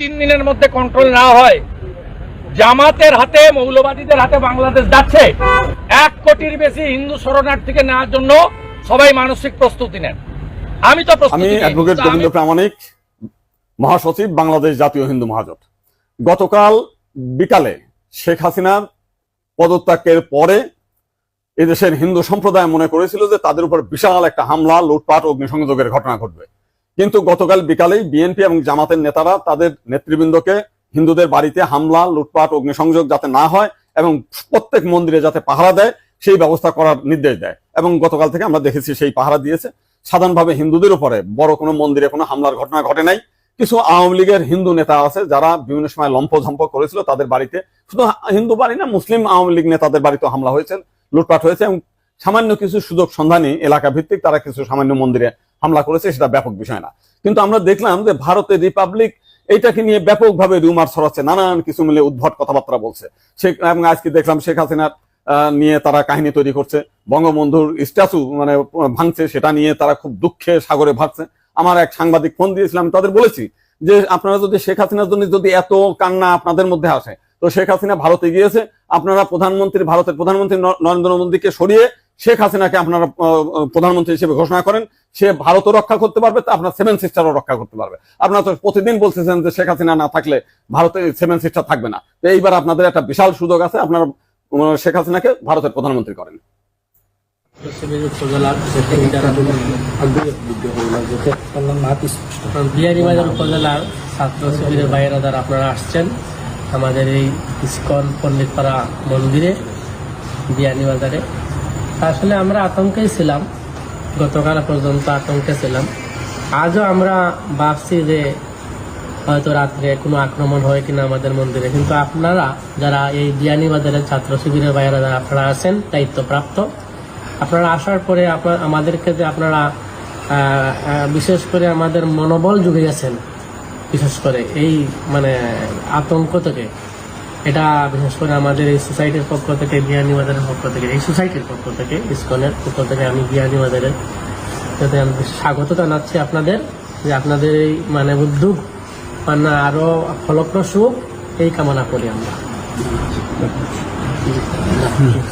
তিন দিনের মধ্যে কন্ট্রোল না হয় জামাতের হাতে মৌলবাদীদের হাতে বাংলাদেশ যাচ্ছে এক কোটির বেশি হিন্দু শরণার্থীকে নেওয়ার জন্য সবাই মানসিক প্রস্তুতি নেন। আমি তো আমি অ্যাডভোকেট গোবিন্দ প্রামাণিক মহাসচিব বাংলাদেশ জাতীয় হিন্দু মহাজোট। গতকাল বিকালে শেখ হাসিনার পদত্যাগের পরে এদেশের হিন্দু সম্প্রদায় মনে করেছিল যে তাদের উপর বিশাল একটা হামলা লুটপাট অগ্নিসংযোগের ঘটনা ঘটবে। কিন্তু গতকাল বিকালেই বিএনপি এবং জামাতের নেতারা তাদের নেতৃবৃন্দকে হিন্দুদের বাড়িতে হামলা, লুটপাট, অগ্নিসংযোগ যাতে না হয় এবং প্রত্যেক মন্দিরে যাতে পাহারা দেয়, সেই ব্যবস্থা করার নির্দেশ দেয়। এবং গতকাল থেকে আমরা দেখেছি সেই পাহারা দিয়েছে। সাধারণভাবে হিন্দুদের উপরে বড় কোনো মন্দিরে কোনো হামলার ঘটনা ঘটে নাই। কিছু আওয়ামী লীগের হিন্দু নেতা আছে যারা বিভিন্ন সময় লম্পঝম্প করেছিল তাদের বাড়িতে। শুধু হিন্দু বাড়ি না, মুসলিম আওয়ামী লীগ নেতাদের বাড়িতে হামলা হয়েছে, লুটপাট হয়েছে এবং সামান্য কিছু সুযোগ সন্ধানী এলাকা ভিত্তিক তারা কিছু সামান্য মন্দিরে করেছে, সেটা ব্যাপক বিষয় না। কিন্তু আমরা দেখলাম যে ভারতের রিপাবলিক এইটাকে নিয়ে ব্যাপকভাবে রুমার ছড়াচ্ছে, নানান কিছু মিলে উদ্ভট কথাবার্তা বলছে। সে এবং আজকে দেখলাম শেখ হাসিনার নিয়ে তারা কাহিনী তৈরি করছে। বঙ্গবন্ধুর স্ট্যাচু মানে ভাঙছে, সেটা নিয়ে তারা খুব দুঃখে সাগরে ভাগছে আমার এক সাংবাদিক ফোন দিয়েছিলাম, তাদের বলেছি যে আপনারা যদি শেখ হাসিনার জন্য যদি এত কান্না আপনাদের মধ্যে আসে, তো শেখ হাসিনা ভারতে গিয়েছে। আপনারা প্রধানমন্ত্রী, ভারতের প্রধানমন্ত্রী নরেন্দ্র মোদীকে সরিয়ে শেখ হাসিনাকে আপনারা প্রধানমন্ত্রী হিসেবে ঘোষণা করেন, সে ভারতও রক্ষা করতে পারবে, তা আপনার সেভেন সিস্টারও রক্ষা করতে পারবে। আপনারা তো প্রতিদিন বলতেছেন যে শেখ হাসিনা না থাকলে ভারতে সেভেন সিস্টার থাকবে না। তো এইবার আপনাদের একটা বিশাল সুযোগ আছে, আপনারা শেখ হাসিনাকে ভারতের প্রধানমন্ত্রী করেন। বিহারীবাজার উপজেলার ছাত্র শিবিরের বাইরে আপনারা আসছেন, আমাদের এই ইস্কন পণ্ডিতপাড়া মন্দিরে বিয়ানীবাজারে আসলে আমরা আতঙ্কেই ছিলাম। গতকাল পর্যন্ত আতঙ্কে ছিলাম। আজও আমরা ভাবছি যে হয়তো রাত্রে কোনো আক্রমণ হয় কিনা আমাদের মন্দিরে। কিন্তু আপনারা যারা এই বিয়ানীবাজারের ছাত্র শিবিরের বাইরে যারা আপনারা আছেন, দায়িত্বপ্রাপ্ত, আপনারা আসার পরে আপনার আমাদেরকে যে আপনারা বিশেষ করে আমাদের মনোবল জুগিয়েছেন, বিশেষ করে এই মানে আতঙ্ক থেকে। এটা বিশেষ করে আমাদের এই সোসাইটির পক্ষ থেকে বিয়ানি বাজারের পক্ষ থেকে, এই সোসাইটির পক্ষ থেকে, ইস্কনের পক্ষ থেকে আমি বিয়ানি বাজারের যাতে আমি স্বাগত জানাচ্ছি আপনাদের, যে আপনাদের এই মানে উদ্যোগ মানে আরও ফলপ্রসূ এই কামনা করি আমরা।